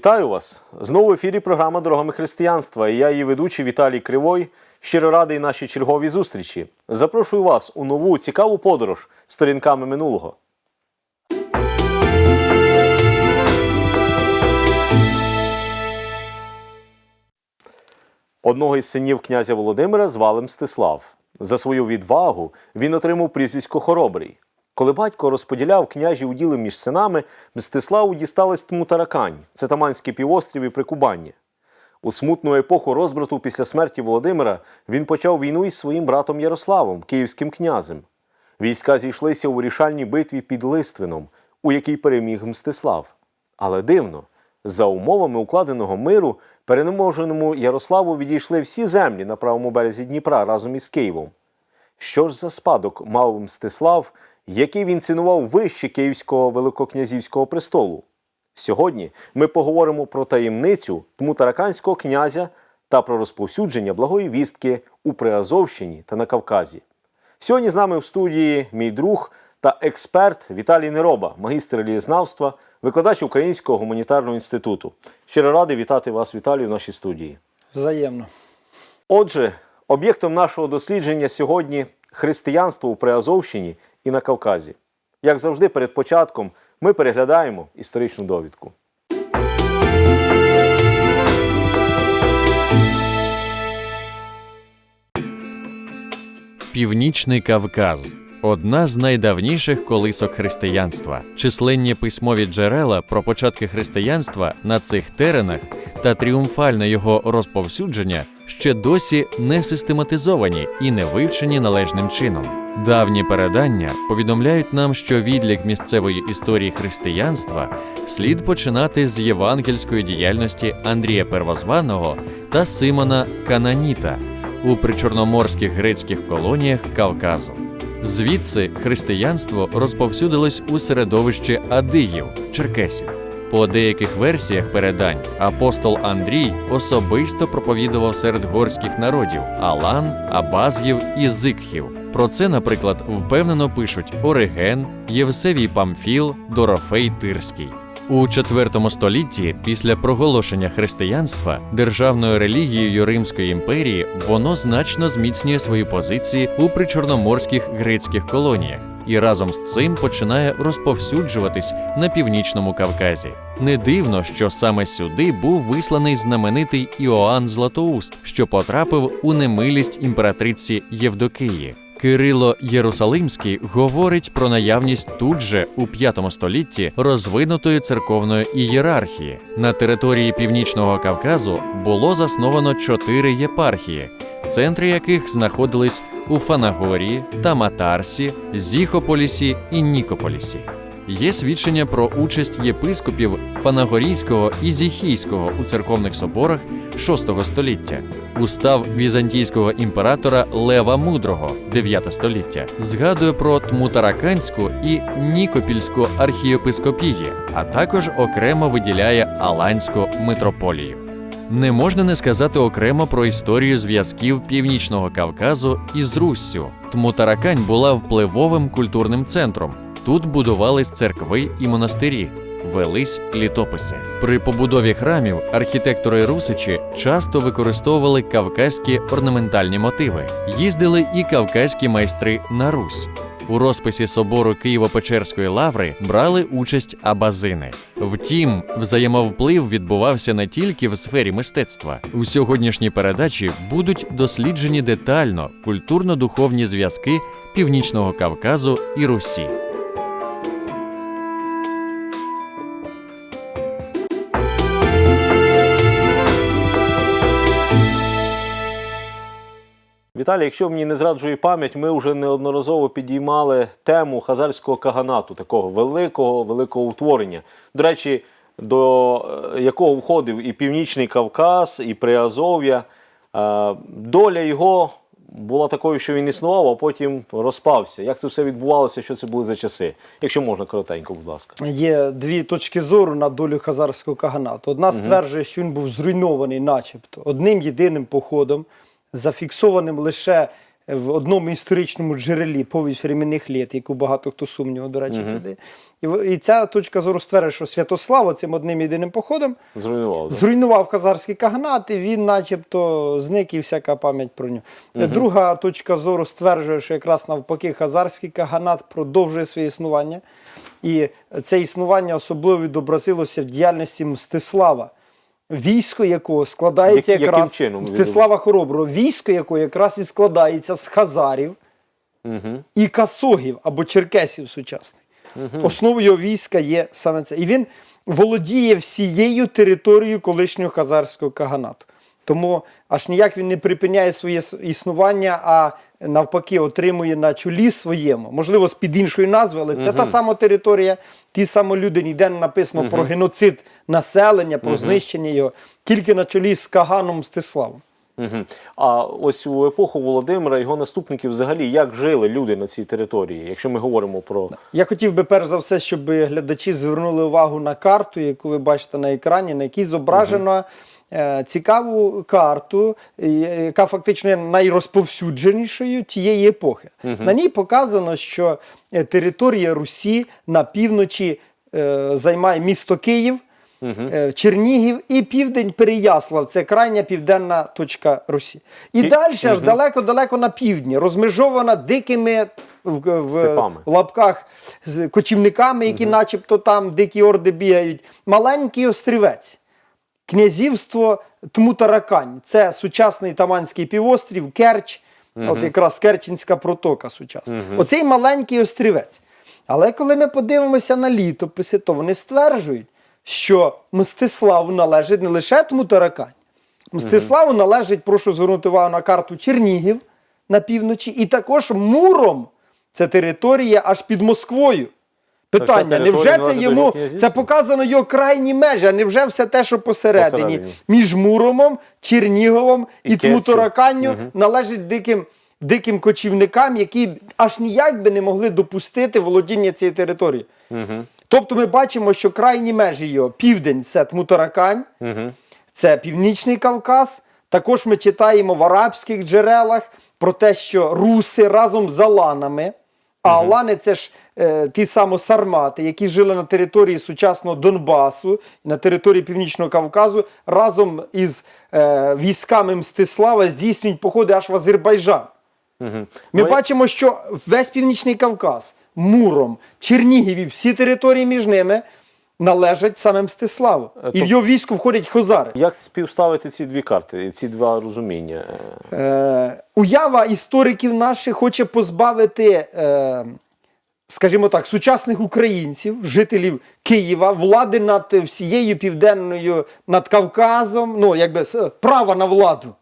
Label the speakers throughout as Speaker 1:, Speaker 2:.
Speaker 1: Вітаю вас! Знову в ефірі програма Дорогами християнства. І я її ведучий Віталій Кривой. Щиро радий нашій черговій зустрічі. Запрошую вас у нову цікаву подорож сторінками минулого. Одного із синів князя Володимира звали Мстислав. За свою відвагу він отримав прізвисько Хоробрий. Коли батько розподіляв княжі уділи між синами, Мстиславу дісталась Тмутаракань, це Таманський півострів і Прикубання. У смутну епоху розбрату після смерті Володимира він почав війну із своїм братом Ярославом, київським князем. Війська зійшлися у вирішальній битві під Листвином, у якій переміг Мстислав. Але дивно, за умовами укладеного миру переможеному Ярославу відійшли всі землі на правому березі Дніпра разом із Києвом. Що ж за спадок мав Мстислав, який він цінував вище Київського великокнязівського престолу? Сьогодні ми поговоримо про таємницю Тмутараканського князя та про розповсюдження благої вістки у Приазовщині та на Кавказі. Сьогодні з нами в студії мій друг та експерт Віталій Нероба, магістр релієзнавства, викладач Українського гуманітарного інституту. Щиро радий вітати вас, Віталію, в нашій студії.
Speaker 2: Взаємно.
Speaker 1: Отже, об'єктом нашого дослідження сьогодні християнство у Приазовщині і на Кавказі. Як завжди, перед початком ми переглядаємо історичну довідку.
Speaker 3: Північний Кавказ одна з найдавніших колисок християнства. Численні письмові джерела про початки християнства на цих теренах та тріумфальне його розповсюдження ще досі не систематизовані і не вивчені належним чином. Давні передання повідомляють нам, що відлік місцевої історії християнства слід починати з євангельської діяльності Андрія Первозваного та Симона Кананіта у причорноморських грецьких колоніях Кавказу. Звідси християнство розповсюдилось у середовище адиїв, черкесів. По деяких версіях передань апостол Андрій особисто проповідував серед горських народів алан, абазгів і зикхів. Про це, наприклад, впевнено пишуть Ориген, Євсевій Памфіл, Дорофей Тирський. У IV столітті, після проголошення християнства державною релігією Римської імперії, воно значно зміцнює свої позиції у причорноморських грецьких колоніях і разом з цим починає розповсюджуватись на північному Кавказі. Не дивно, що саме сюди був висланий знаменитий Іоанн Златоуст, що потрапив у немилість імператриці Євдокії. Кирило Єрусалимський говорить про наявність тут же у V столітті розвинутої церковної ієрархії. На території Північного Кавказу було засновано чотири єпархії, центри яких знаходились у Фанагорії, Таматарсі, Зіхополісі і Нікополісі. Є свідчення про участь єпископів Фанагорійського і Зіхійського у церковних соборах VI століття. Устав візантійського імператора Лева Мудрого 9 століття згадує про Тмутараканську і Нікопільську архієпископії, а також окремо виділяє Аланську митрополію. Не можна не сказати окремо про історію зв'язків Північного Кавказу із Руссю. Тмутаракань була впливовим культурним центром. Тут будувались церкви і монастирі, велись літописи. При побудові храмів архітектори Русичі часто використовували кавказькі орнаментальні мотиви. Їздили і кавказькі майстри на Русь. У розписі собору Києво-Печерської лаври брали участь абазини. Втім, взаємовплив відбувався не тільки в сфері мистецтва. У сьогоднішній передачі будуть досліджені детально культурно-духовні зв'язки Північного Кавказу і Русі.
Speaker 1: Віталій, якщо мені не зраджує пам'ять, ми вже неодноразово підіймали тему хазарського каганату, такого великого, великого утворення. До речі, до е, якого входив і Північний Кавказ, і Приазов'я. Е, Доля його була такою, що він існував, а потім розпався. Як це все відбувалося, що це були за часи? Якщо можна коротенько, будь ласка.
Speaker 2: Є дві точки зору на долю хазарського каганату. Одна стверджує, що він був зруйнований, начебто, одним єдиним походом, зафіксованим лише в одному історичному джерелі повість временних літ, яку багато хто сумнівав, до речі, uh і, і ця точка зору стверджує, що Святослав цим одним єдиним походом
Speaker 1: Зруйнував.
Speaker 2: зруйнував хазарський каганат, і він, начебто, зник і всяка пам'ять про нього. Друга точка зору стверджує, що якраз навпаки хазарський каганат продовжує своє існування. І це існування особливо відобразилося в діяльності Мстислава, військо якого складається
Speaker 1: Як-
Speaker 2: якраз
Speaker 1: чином
Speaker 2: Мстислава Хороброго, військо якого якраз і складається з хазарів
Speaker 1: Угу.
Speaker 2: і касогів або черкесів сучасних. Основою його війська є саме це. І він володіє всією територією колишнього хазарського каганату. Тому аж ніяк він не припиняє своє існування, а навпаки отримує на чолі своєму, можливо, з під іншої назви, але це та сама територія, ті самі люди, ніде не написано про геноцид населення, про знищення його, тільки на чолі з Каганом Мстиславом.
Speaker 1: Угу. А ось у епоху Володимира його наступників взагалі як жили люди на цій території, якщо ми говоримо про
Speaker 2: Я хотів би перш за все, щоб глядачі звернули увагу на карту, яку ви бачите на екрані, на якій зображено е, цікаву карту, е, яка фактично є найрозповсюдженішою тієї епохи. На ній показано, що е, територія Русі на півночі е, займає місто Київ. е, Чернігів і південь Переяслав це крайня південна точка Русі. І
Speaker 1: Ки-
Speaker 2: далі аж далеко-далеко на півдні, розмежована дикими в, в, лапках з кочівниками, які начебто там дикі орди бігають. Маленький острівець. Князівство Тмутаракань. Це сучасний Таманський півострів, Керч, от якраз Керченська протока сучасна. Оцей маленький острівець. Але коли ми подивимося на літописи, то вони стверджують, що Мстиславу належить не лише Тмутаракань. Мстиславу належить, прошу звернути увагу на карту Чернігів на півночі, і також Муром. Це територія аж під Москвою.
Speaker 1: Це
Speaker 2: Питання,
Speaker 1: територія
Speaker 2: невже це йому це показано його крайні межі, а невже все те, що посередині,
Speaker 1: Посередині.
Speaker 2: між Муромом, Черніговом і,
Speaker 1: І.
Speaker 2: Тмутараканню належить диким, диким кочівникам, які аж ніяк би не могли допустити володіння цієї території. Тобто ми бачимо, що крайні межі його південь це Тмутаракань, це Північний Кавказ. Також ми читаємо в арабських джерелах про те, що руси разом з аланами, а алани це ж е, ті самі сармати, які жили на території сучасного Донбасу, на території Північного Кавказу, разом із е, військами Мстислава здійснюють походи аж в Азербайджан. Ми
Speaker 1: Ну,
Speaker 2: бачимо, що весь Північний Кавказ, Муром, Чернігів всі території між ними належать саме Мстиславу. І в його війську входять хозари.
Speaker 1: як співставити ці дві карти, ці два розуміння?
Speaker 2: Е, уява істориків наших хоче позбавити, е, скажімо так, сучасних українців, жителів Києва, влади над всією південною, над Кавказом, ну, якби с- права на владу.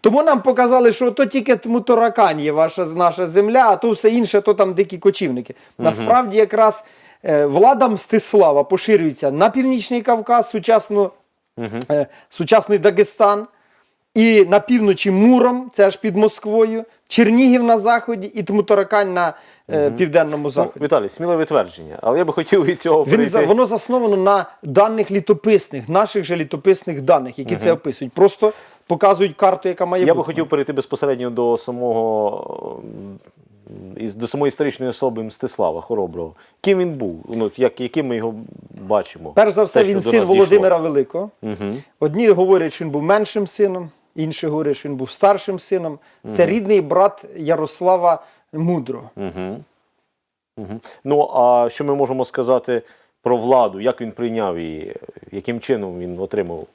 Speaker 2: Тому нам показали, що то тільки Тмутаракань є ваша наша земля, а то все інше, то там дикі кочівники. Насправді, якраз е, влада Мстислава поширюється на Північний Кавказ, сучасну, е, сучасний Дагестан, і на півночі Муром, це аж під Москвою, Чернігів на заході і Тмутаракань на е, південному
Speaker 1: Ну,
Speaker 2: заході.
Speaker 1: Віталій, сміливе твердження, але я би хотів від цього
Speaker 2: Він,
Speaker 1: перейти.
Speaker 2: за- воно засновано на даних літописних, наших же літописних даних, які це описують. Просто показують карту, яка має
Speaker 1: Я
Speaker 2: бути.
Speaker 1: би хотів перейти безпосередньо до самого із- до самої історичної особи Мстислава Хороброго. Ким він був? Ну, як, яким ми його бачимо?
Speaker 2: Перш за все,
Speaker 1: Те,
Speaker 2: він син Володимира Великого.
Speaker 1: Угу.
Speaker 2: Одні говорять, що він був меншим сином, інші говорять, що він був старшим сином. Це рідний брат Ярослава Мудрого.
Speaker 1: Угу. Угу. Ну, а що ми можемо сказати про владу? Як він прийняв її? Яким чином він отримав?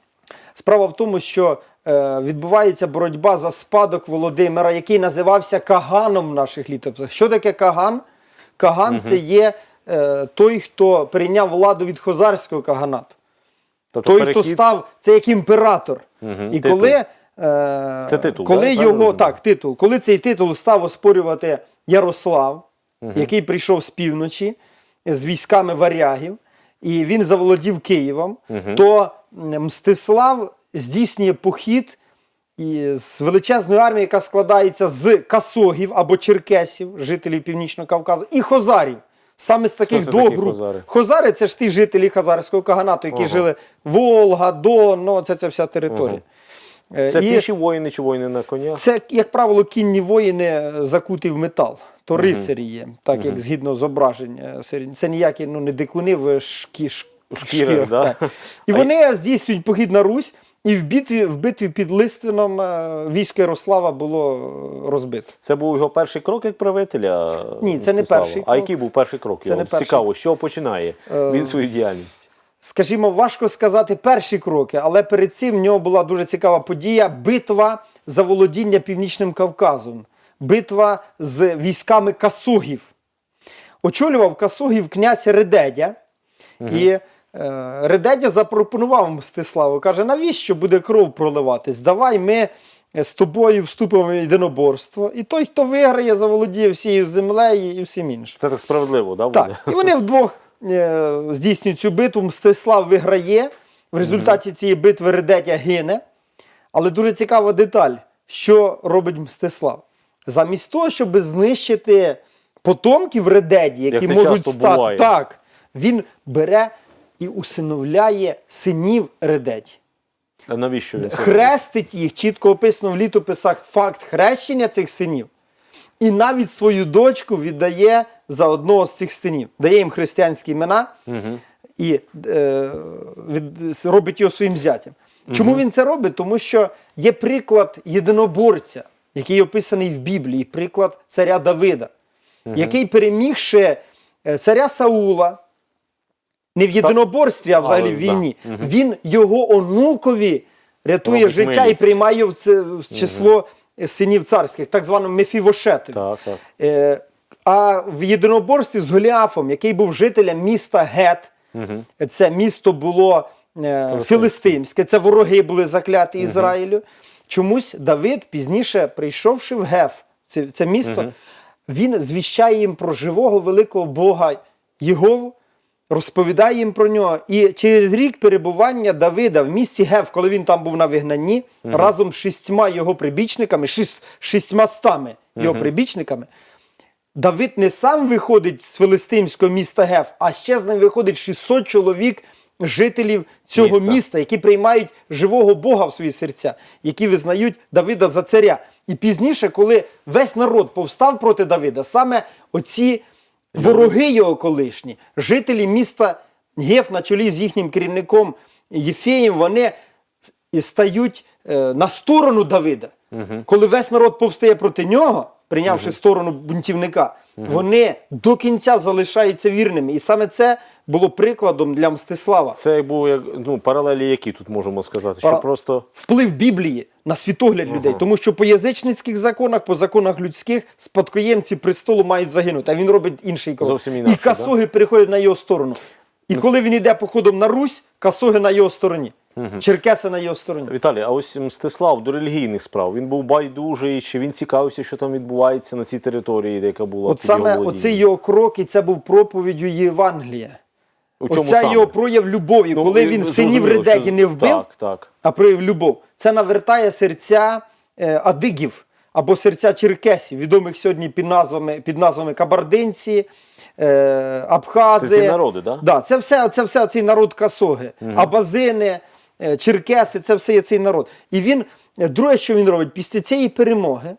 Speaker 2: Справа в тому, що е, відбувається боротьба за спадок Володимира, який називався Каганом в наших літописах. Що таке Каган? Каган це є е, той, хто прийняв владу від хозарського каганату.
Speaker 1: Тобто
Speaker 2: той, хто став, це як імператор. І
Speaker 1: Титул.
Speaker 2: коли, е,
Speaker 1: Це титул,
Speaker 2: коли
Speaker 1: да?
Speaker 2: Його так, титул, коли цей титул став оспорювати Ярослав, який прийшов з півночі з військами варягів, і він заволодів Києвом, то Мстислав здійснює похід і з величезної армії, яка складається з касогів або черкесів, жителів Північного Кавказу, і хозарів. Саме з таких
Speaker 1: це
Speaker 2: двох груп.
Speaker 1: хозари?
Speaker 2: Хозари це ж ті жителі Хазарського каганату, які
Speaker 1: Ага.
Speaker 2: жили Волга, Дон, ну, це ця вся територія. Е,
Speaker 1: Це
Speaker 2: і
Speaker 1: піші воїни чи воїни на конях?
Speaker 2: Це, як правило, кінні воїни е, закуті в метал. То рицарі є, так як згідно зображень. е, Це ніякі ну, не дикуни в шкі, ш-
Speaker 1: В шкірах, да?
Speaker 2: так. І вони здійснюють похід на Русь, і в битві, в битві під Лиственом е, військо Ярослава було е, розбите.
Speaker 1: Це був його перший крок як правителя?
Speaker 2: Ні, це не
Speaker 1: Мстислава?
Speaker 2: перший
Speaker 1: А який був перший крок?
Speaker 2: Це
Speaker 1: його?
Speaker 2: не перший.
Speaker 1: Цікаво, чого починає він свою діяльність?
Speaker 2: Скажімо, важко сказати перші кроки, але перед цим в нього була дуже цікава подія битва за володіння Північним Кавказом, битва з військами касугів. Очолював касугів князь Редедя. І е, Редедя запропонував Мстиславу, каже, навіщо буде кров проливатись? Давай ми е, з тобою вступимо в єдиноборство. І той, хто виграє, заволодіє всією землею і всім іншим.
Speaker 1: Це так справедливо, да, буде?
Speaker 2: Так, і вони вдвох е, здійснюють цю битву. Мстислав виграє. В результаті цієї битви Редетя гине. Але дуже цікава деталь, що робить Мстислав. Замість того, щоб знищити потомків Редеді, які
Speaker 1: це
Speaker 2: можуть стати,
Speaker 1: буває.
Speaker 2: так, він бере і усиновляє синів Редеді.
Speaker 1: А навіщо він це?
Speaker 2: Хрестить їх, чітко описано в літописах факт хрещення цих синів. І навіть свою дочку віддає за одного з цих синів, дає їм християнські імена і е, від, робить його своїм зятям. Чому він це робить? Тому що є приклад єдиноборця, який описаний в Біблії, приклад царя Давида, який перемігши е, царя Саула, не в єдиноборстві, а взагалі в війні,
Speaker 1: да.
Speaker 2: він його онукові рятує
Speaker 1: Робить
Speaker 2: життя
Speaker 1: милість.
Speaker 2: і приймає в це в число синів царських, так званому Мефівошетові.
Speaker 1: Так, так.
Speaker 2: Е, а в єдиноборстві з Голіафом, який був жителем міста Гет, це місто було е, філистимське, це вороги були закляті Ізраїлю. Чомусь Давид, пізніше прийшовши в Геф, це, це місто, він звіщає їм про живого великого Бога Єгову, розповідає їм про нього. І через рік перебування Давида в місті Гев, коли він там був на вигнанні, разом з шістьма його прибічниками, шість, шістьма стами його прибічниками, Давид не сам виходить з филистимського міста Геф, а ще з ним виходить 600 чоловік жителів цього
Speaker 1: Міста.
Speaker 2: міста, які приймають живого Бога в свої серця, які визнають Давида за царя. І пізніше, коли весь народ повстав проти Давида, саме оці вороги його колишні, жителі міста Геф на чолі з їхнім керівником Єфеєм, вони і стають е, на сторону Давида. Коли весь народ повстає проти нього, прийнявши сторону бунтівника, вони до кінця залишаються вірними. І саме це було прикладом для Мстислава.
Speaker 1: Це був як ну, паралелі, які тут можемо сказати, що просто
Speaker 2: Вплив Біблії на світогляд людей, тому що по язичницьких законах, по законах людських, спадкоємці престолу мають загинути, а він робить інший крок.
Speaker 1: Зовсім інакше,
Speaker 2: і касоги переходять на його сторону. І коли він йде походом на Русь, касоги на його стороні, черкеси на його стороні.
Speaker 1: Віталій, а ось Мстислав до релігійних справ. Він був байдужий, чи він цікавився, що там відбувається на цій території, яка була
Speaker 2: От саме оцей його крок, і це був проповіддю Євангелія.
Speaker 1: У чому
Speaker 2: Оце
Speaker 1: саме?
Speaker 2: його прояв любові,
Speaker 1: Ну,
Speaker 2: коли
Speaker 1: і
Speaker 2: він синів Редеді
Speaker 1: що-
Speaker 2: не вбив,
Speaker 1: Так, так.
Speaker 2: а прояв любов. Це навертає серця е, адигів або серця черкесів, відомих сьогодні під назвами, під назвами кабардинці, е, абхази.
Speaker 1: Це ці народи, да?
Speaker 2: Да, це все, це все цей народ касоги, абазини, е, черкеси, це все є цей народ. І він, е, друге, що він робить, після цієї перемоги,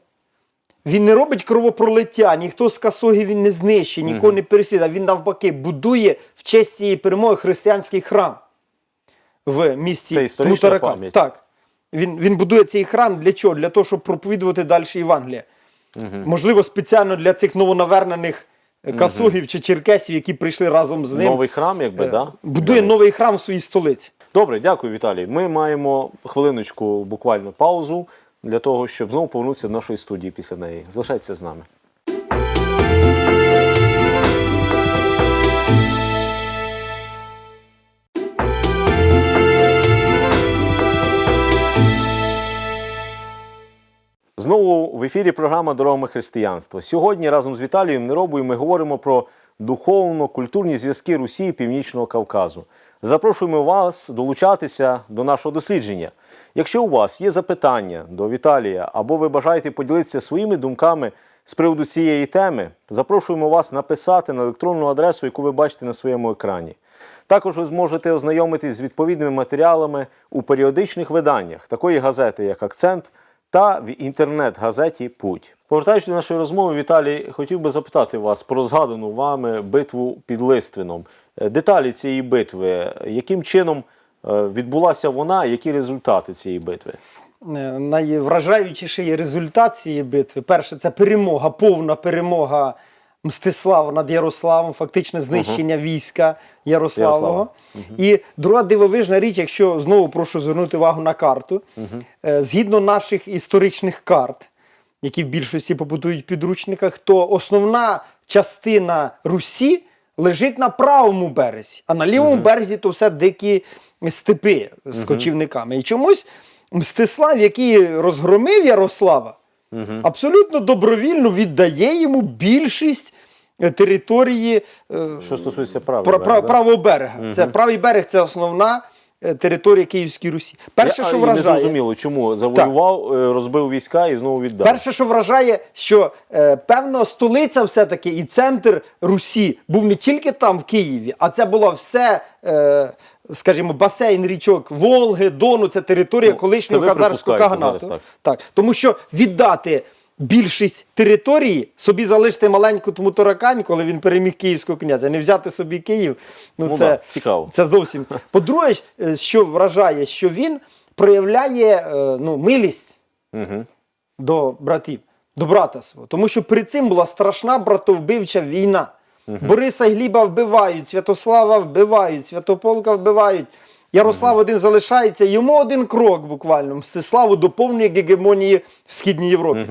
Speaker 2: він не робить кровопролиття, ніхто з касоги він не знищить, нікого не переслідує. Він навпаки будує в честь цієї перемоги християнський храм в місті
Speaker 1: Це
Speaker 2: Так. Він, він будує цей храм для чого? Для того, щоб проповідувати далі Євангелія. Можливо, спеціально для цих новонавернених е, касогів чи черкесів, які прийшли разом з ним.
Speaker 1: Новий храм, якби,
Speaker 2: Е,
Speaker 1: да?
Speaker 2: Будує новий храм в своїй столиці.
Speaker 1: Добре, дякую, Віталій. Ми маємо хвилиночку, буквально паузу для того, щоб знову повернутися до нашої студії після неї. Залишайтеся з нами. Знову в ефірі програма Дорогами християнства. Сьогодні разом з Віталієм Неробою ми говоримо про духовно-культурні зв'язки Русі і Північного Кавказу. Запрошуємо вас долучатися до нашого дослідження. Якщо у вас є запитання до Віталія або ви бажаєте поділитися своїми думками з приводу цієї теми, запрошуємо вас написати на електронну адресу, яку ви бачите на своєму екрані. Також ви зможете ознайомитись з відповідними матеріалами у періодичних виданнях такої газети, як Акцент, та в інтернет-газеті Путь. Повертаючись до нашої розмови, Віталій, хотів би запитати вас про згадану вами битву під Листвином. Е, Деталі цієї битви, яким чином е, відбулася вона, які результати цієї битви?
Speaker 2: Е, Найвражаючіший результат цієї битви. Перше, це перемога, повна перемога Мстислава над Ярославом, фактичне знищення війська Ярославого. І друга дивовижна річ, якщо знову прошу звернути увагу на карту, Е, згідно наших історичних карт, які в більшості побутують в підручниках, то основна частина Русі лежить на правому березі, а на лівому березі то все дикі степи з кочівниками. І чомусь Мстислав, який розгромив Ярослава, абсолютно добровільно віддає йому більшість е, території е,
Speaker 1: Що стосується права?
Speaker 2: Пра- пра- правого берега. Це правий берег це основна е, територія Київської Русі. Перше, що вражає, Не
Speaker 1: зрозуміло, чому завоював, е, розбив війська і знову віддав.
Speaker 2: перше, що вражає, що е, певно столиця все-таки і центр Русі був не тільки там, в Києві, а це була все. Е, Скажімо, басейн річок Волги, Дону, це територія
Speaker 1: Ну,
Speaker 2: колишнього Хазарського каганату.
Speaker 1: зараз,
Speaker 2: так. тому що віддати більшість території, собі залишити маленьку тому таракань, коли він переміг київського князя, не взяти собі Київ. Ну,
Speaker 1: Ну
Speaker 2: це
Speaker 1: да, цікаво.
Speaker 2: Це зовсім. По-друге, е, що вражає, що він проявляє е, ну, милість
Speaker 1: Угу.
Speaker 2: до братів, до брата свого. Тому що перед цим була страшна братовбивча війна. Бориса Гліба вбивають, Святослава вбивають, Святополка вбивають. Ярослав один залишається, йому один крок буквально. Мстиславу до повної гегемонії в Східній Європі.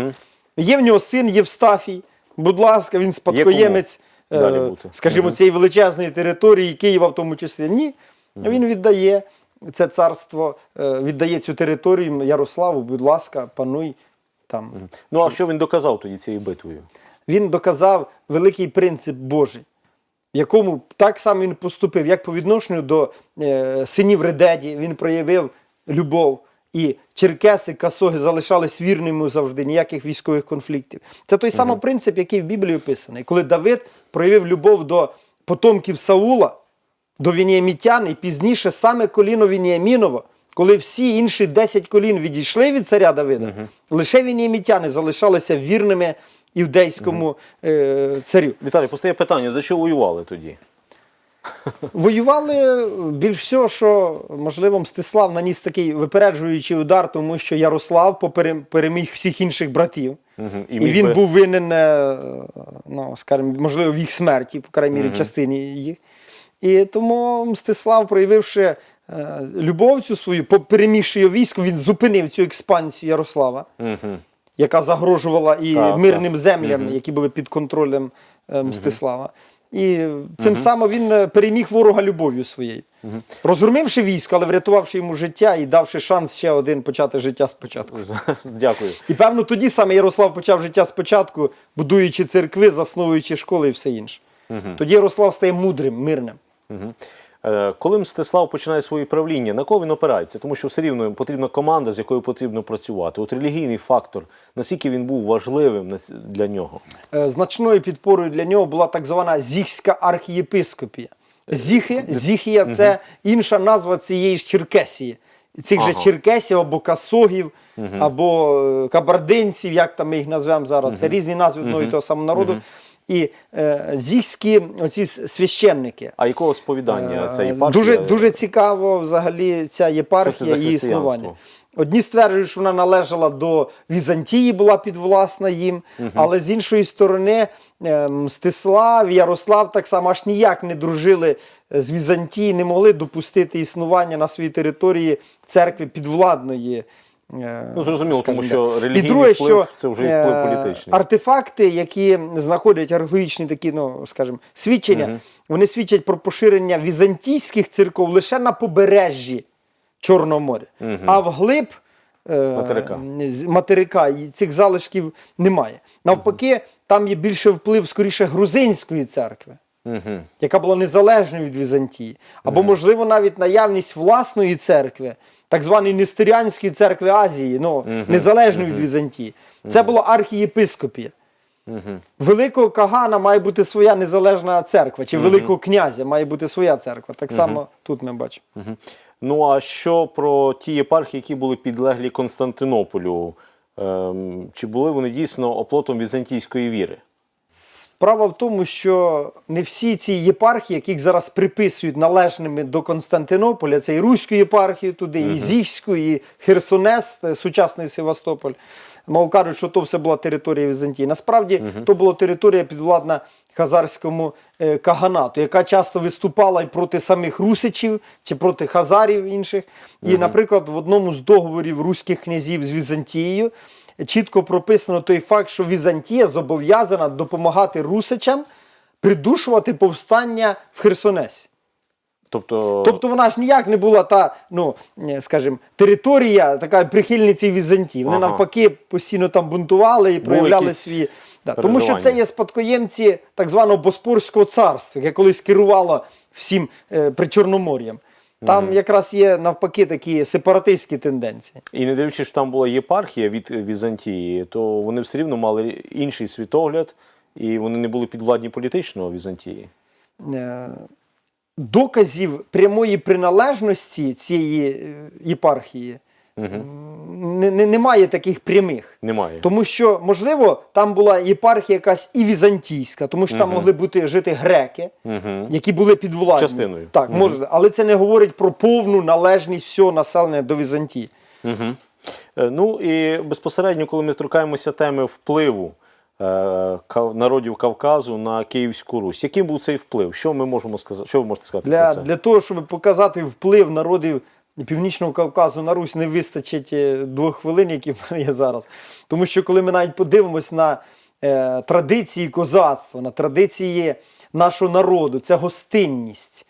Speaker 2: Є в нього син Євстафій. Будь ласка, він спадкоємець, е, скажімо, цієї величезної території, Києва в тому числі. Ні. Він віддає це царство, е, віддає цю територію Ярославу, будь ласка, пануй там.
Speaker 1: Ну а що він доказав тоді цією битвою?
Speaker 2: Він доказав великий принцип Божий, в якому так само він поступив, як по відношенню до е, синів Редеді, він проявив любов. І черкеси, касоги залишались вірними завжди, ніяких військових конфліктів. Це той самий принцип, який в Біблії описаний. Коли Давид проявив любов до потомків Саула, до Вініамітян, і пізніше саме коліно Вініаміново, коли всі інші 10 колін відійшли від царя Давида, лише Вініамітяни залишалися вірними іудейському е, царю.
Speaker 1: Віталій, постає питання: за що воювали тоді?
Speaker 2: Воювали більш всього, що можливо Мстислав наніс такий випереджуючий удар, тому що Ярослав переміг всіх інших братів.
Speaker 1: Мгм.
Speaker 2: І,
Speaker 1: міг
Speaker 2: він
Speaker 1: би-
Speaker 2: був винен, е, ну, скажімо, можливо, в їх смерті, по крайній мірі, частині їх. І тому Мстислав, проявивши е, любов цю свою, перемігши його військо, він зупинив цю експансію Ярослава,
Speaker 1: Мгм.
Speaker 2: Яка загрожувала і
Speaker 1: Так,
Speaker 2: мирним
Speaker 1: так.
Speaker 2: землям, які були під контролем е, Мстислава. І цим самим він е, переміг ворога любов'ю своєю, розгромивши військо, але врятувавши йому життя і давши шанс ще один почати життя спочатку.
Speaker 1: Дякую.
Speaker 2: І певно тоді саме Ярослав почав життя спочатку, будуючи церкви, засновуючи школи і все інше. Тоді Ярослав стає мудрим, мирним.
Speaker 1: Мгм. Е, Коли Мстислав починає своє правління, на кого він опирається? Тому що все рівно потрібна команда, з якою потрібно працювати. От релігійний фактор, наскільки він був важливим для нього?
Speaker 2: Е, Значною підпорою для нього була так звана Зіхська архієпископія. Зіхи, Зіхія це інша назва цієї ж Черкесії. Цих же черкесів або касогів, або е, кабардинців, як там ми їх назвемо зараз. Це різні назви одного і того самого народу. І е, зіхські оці священники.
Speaker 1: А якого сповідання ця
Speaker 2: Е,
Speaker 1: єпархія?
Speaker 2: Дуже, дуже цікаво взагалі ця єпархія
Speaker 1: християнство?
Speaker 2: існування. Одні стверджують, що вона належала до Візантії, була підвласна їм, але з іншої сторони, е, Мстислав, Ярослав так само аж ніяк не дружили з Візантії, не могли допустити існування на своїй території церкви підвладної. Е,
Speaker 1: Ну, зрозуміло, тому що релігійний
Speaker 2: і друге,
Speaker 1: вплив
Speaker 2: що,
Speaker 1: це вже і вплив
Speaker 2: е,
Speaker 1: політичний.
Speaker 2: Артефакти, які знаходять археологічні такі, ну скажімо, свідчення, вони свідчать про поширення візантійських церков лише на побережжі Чорного моря, а вглиб е,
Speaker 1: Материка.
Speaker 2: материка і цих залишків немає. Навпаки, там є більше вплив скоріше грузинської церкви.
Speaker 1: Угу.
Speaker 2: яка була незалежною від Візантії, або, можливо, навіть наявність власної церкви, так званої Нестеріанської церкви Азії, ну, незалежної від Візантії. Це була архієпископія. Великого Кагана має бути своя незалежна церква, чи Великого князя має бути своя церква. Так само тут ми бачимо.
Speaker 1: Ну а що про ті єпархії, які були підлеглі Константинополю? Ем, чи були вони дійсно оплотом візантійської віри?
Speaker 2: Справа в тому, що не всі ці єпархії, яких зараз приписують належними до Константинополя, це і Руську єпархію туди, і Зіхську, і Херсонес, е, сучасний Севастополь. Мов кажуть, що то все була територія Візантії. Насправді то була територія підвладна хазарському е, каганату, яка часто виступала і проти самих русичів чи проти хазарів інших. І, наприклад, в одному з договорів руських князів з Візантією чітко прописано той факт, що Візантія зобов'язана допомагати русичам придушувати повстання в Херсонесі.
Speaker 1: Тобто,
Speaker 2: Тобто вона ж ніяк не була та, ну, е, скажімо, територія така прихильниці Візантії. Вони
Speaker 1: Ага.
Speaker 2: навпаки постійно там бунтували і проявляли свої. Да, тому що це є спадкоємці так званого Боспорського царства, яке колись керувало всім е, Причорномор'ям. Там якраз є навпаки такі сепаратистські тенденції.
Speaker 1: і не дивлячись, що там була єпархія від Візантії, то вони все рівно мали інший світогляд, і вони не були підвладні політично Візантії.
Speaker 2: Е, доказів прямої приналежності цієї е, єпархії не, не, немає таких прямих.
Speaker 1: Немає.
Speaker 2: Тому що, можливо, там була єпархія якась і візантійська, тому що там могли бути жити греки, які були підвладні.
Speaker 1: Частиною.
Speaker 2: Так, може, але це не говорить про повну належність всього населення до Візантії.
Speaker 1: Угу. Ну і безпосередньо, коли ми торкаємося теми впливу е, народів Кавказу на Київську Русь, яким був цей вплив? Що ми можемо сказати? Що ви можете сказати
Speaker 2: Для,
Speaker 1: про це?
Speaker 2: для того, щоб показати вплив народів Північного Кавказу на Русь, не вистачить е, двох хвилин, які в мене є зараз. Тому що коли ми навіть подивимось на е, традиції козацтва, на традиції нашого народу, це гостинність,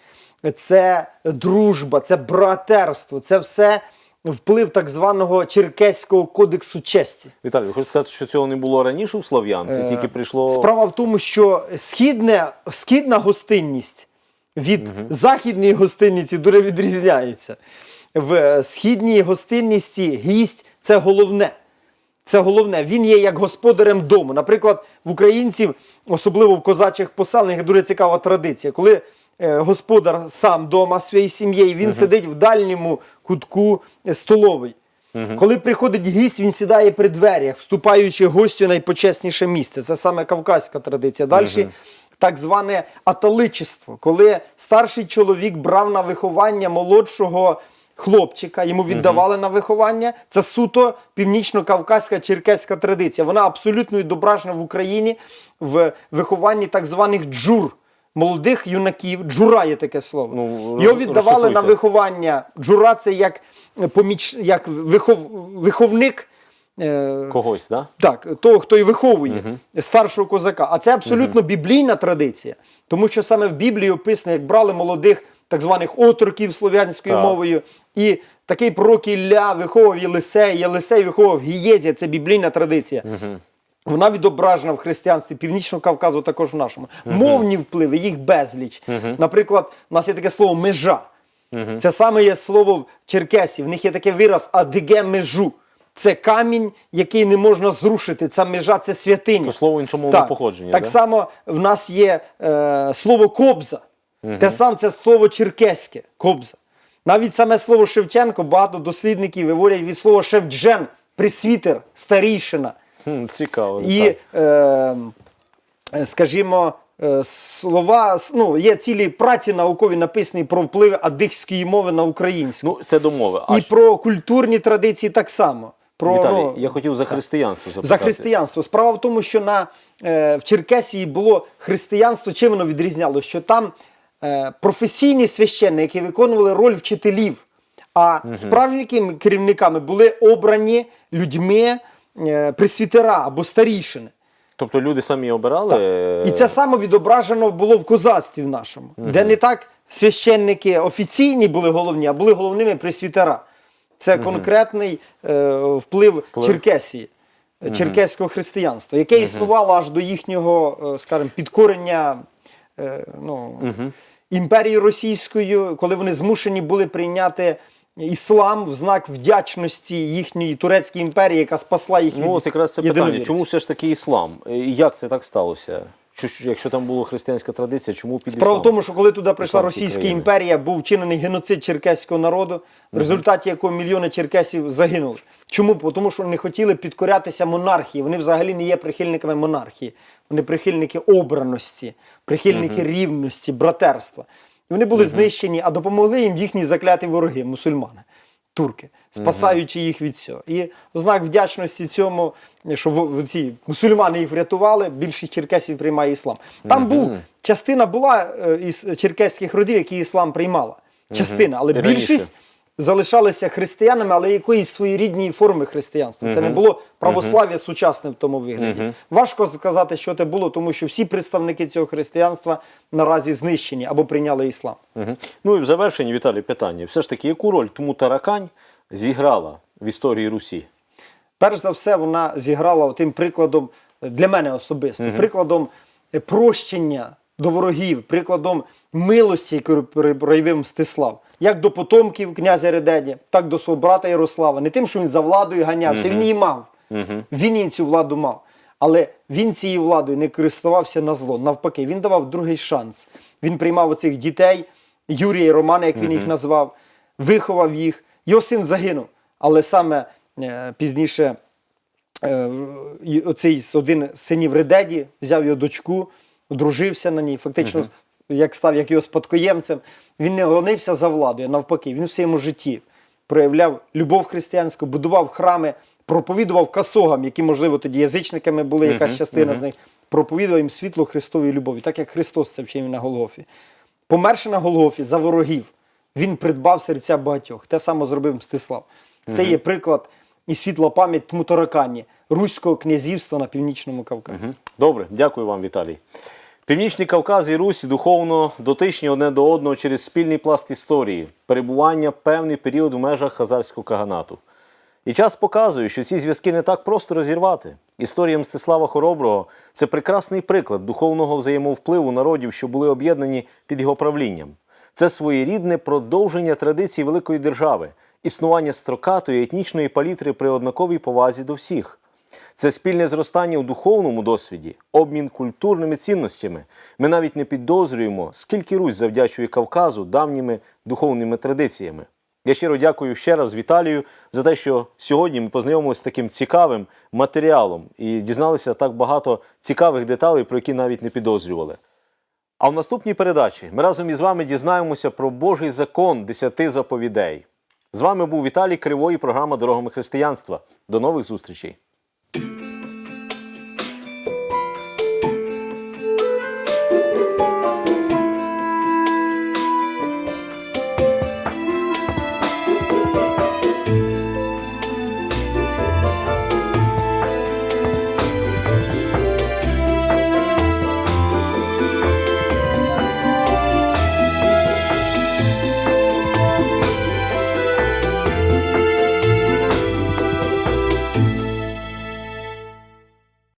Speaker 2: це дружба, це братерство, це все вплив так званого Черкеського кодексу честі.
Speaker 1: Віталій, ви хочете сказати, що цього не було раніше у Слов'ян? Це тільки прийшло.
Speaker 2: Е, Справа в тому, що східне, східна гостинність від західної гостинниці дуже відрізняється. В східній гостинності гість це головне. Це головне. Він є як господарем дому. Наприклад, в українців, особливо в козачих поселеннях, дуже цікава традиція. Коли е, господар сам вдома зі своєю сім'єю, він сидить в дальньому кутку е, столовий. Коли приходить гість, він сідає при дверях, вступаючи гостю найпочесніше місце. Це саме кавказька традиція. Далі так зване аталичество, коли старший чоловік брав на виховання молодшого хлопчика, йому віддавали на виховання. Це суто північно-кавказька черкеська традиція. Вона абсолютно відображена в Україні в вихованні так званих джур. Молодих юнаків, джура є таке слово.
Speaker 1: Ну,
Speaker 2: Його віддавали на виховання. Джура це як поміч, як вихов, виховник. е,
Speaker 1: Когось, да?
Speaker 2: так, того, хто і виховує старшого козака. А це абсолютно біблійна традиція, тому що саме в Біблії описано, як брали молодих так званих отроків слов'янською
Speaker 1: Так.
Speaker 2: мовою. І такий пророк Ілля виховував Єлисей, Єлисей виховував Гієзія, це біблійна традиція. Вона відображена в християнстві Північного Кавказу, також в нашому. Мовні впливи, їх безліч. Наприклад, у нас є таке слово межа. Це саме є слово в черкесів. В них є такий вираз адиге межу. Це камінь, який не можна зрушити. Ця межа це святиня.
Speaker 1: То слово іншомовне походження,
Speaker 2: Так
Speaker 1: да?
Speaker 2: само в нас є е, слово кобза. Те саме це слово черкеське кобза. Навіть саме слово Шевченко багато дослідників виводять від слова Шевджен, присвітер, старійшина.
Speaker 1: Хм, цікаво.
Speaker 2: І,
Speaker 1: так.
Speaker 2: е, скажімо, е, слова, ну, є цілі праці наукові написані про впливи адихської мови на українську.
Speaker 1: Ну, це до мови. А
Speaker 2: і про культурні традиції так само. Про,
Speaker 1: Віталій,
Speaker 2: ну,
Speaker 1: я хотів за християнство запитати.
Speaker 2: за християнство. Справа в тому, що на, е, в Черкесії було християнство, чим воно відрізнялося? Що там професійні священники які виконували роль вчителів, а справжніми керівниками були обрані людьми е, пресвітера або старішини.
Speaker 1: Тобто люди самі обирали. е,
Speaker 2: І це саме відображено було в козацтві в нашому, де не так священники офіційні були головні, а були головними пресвітера. Це конкретний е, вплив,
Speaker 1: Вплив.
Speaker 2: Черкесії, е, черкеського християнства, яке існувало аж до їхнього, е, скажімо, підкорення е, угу. імперії Російської, коли вони змушені були прийняти іслам в знак вдячності їхньої турецької імперії, яка спасла їх від
Speaker 1: Ну, от якраз це питання. Чому все ж таки іслам? Як це так сталося? Чу- Якщо там була християнська традиція, чому під
Speaker 2: Справа в тому, що коли туди прийшла Російська
Speaker 1: країни.
Speaker 2: імперія, був вчинений геноцид черкеського народу, в результаті якого мільйони черкесів загинули. Чому? Тому що вони хотіли підкорятися монархії. Вони взагалі не є прихильниками монархії. Вони прихильники обраності, прихильники рівності, братерства. І вони були знищені, а допомогли їм їхні закляті вороги, мусульмани, турки, спасаючи їх від цього. І в знак вдячності цьому, що ці мусульмани їх врятували, більшість черкесів приймає іслам. Там був частина була е, із черкеських родів, які іслам приймала. Частина, але більшість залишалися християнами, але якоїсь своєрідній форми християнства. Це не було православ'я сучасне в тому вигляді. Важко сказати, що це було, тому що всі представники цього християнства наразі знищені або прийняли іслам.
Speaker 1: Ну і в завершенні, Віталій, питання. Все ж таки, яку роль тому таракань зіграла в історії Русі?
Speaker 2: Перш за все, вона зіграла тим прикладом е, для мене особисто, прикладом е, прощення до ворогів, прикладом милості, яку проявив Мстислав. Як до потомків князя Редеді, так до свого брата Ярослава. Не тим, що він за владою ганявся, він її мав. Він її цю владу мав. Але він цією владою не користувався на зло. Навпаки, він давав другий шанс. Він приймав оцих дітей, Юрія і Романа, як він їх назвав, виховав їх. Його син загинув. Але саме е, пізніше е, оцей один з синів Редеді взяв його дочку, одружився на ній, фактично як став як його спадкоємцем. Він не гонився за владою, навпаки, він в своєму житті проявляв любов християнську, будував храми, проповідував касогам, які, можливо, тоді язичниками були, якась частина з них, проповідував їм світло Христової любові, так як Христос це вчив на Голгофі. Померши на Голгофі за ворогів, він придбав серця багатьох. Те саме зробив Мстислав. Це є приклад і світла пам'ять тому таракані Руського князівства на північному Кавказі.
Speaker 1: Добре, дякую вам, Віталій. Північний Кавказ і Русь духовно дотичні одне до одного через спільний пласт історії, перебування певний період в межах хазарського каганату. І час показує, що ці зв'язки не так просто розірвати. Історія Мстислава Хороброго це прекрасний приклад духовного взаємовпливу народів, що були об'єднані під його правлінням. Це своєрідне продовження традицій великої держави, існування строкатої етнічної палітри при однаковій повазі до всіх. Це спільне зростання у духовному досвіді, обмін культурними цінностями. Ми навіть не підозрюємо, скільки Русь завдячує Кавказу давніми духовними традиціями. Я щиро дякую ще раз Віталію за те, що сьогодні ми познайомилися з таким цікавим матеріалом і дізналися так багато цікавих деталей, про які навіть не підозрювали. А в наступній передачі ми разом із вами дізнаємося про Божий закон десяти заповідей. З вами був Віталій Кривой і програма Дорогами християнства. До нових зустрічей! thank you.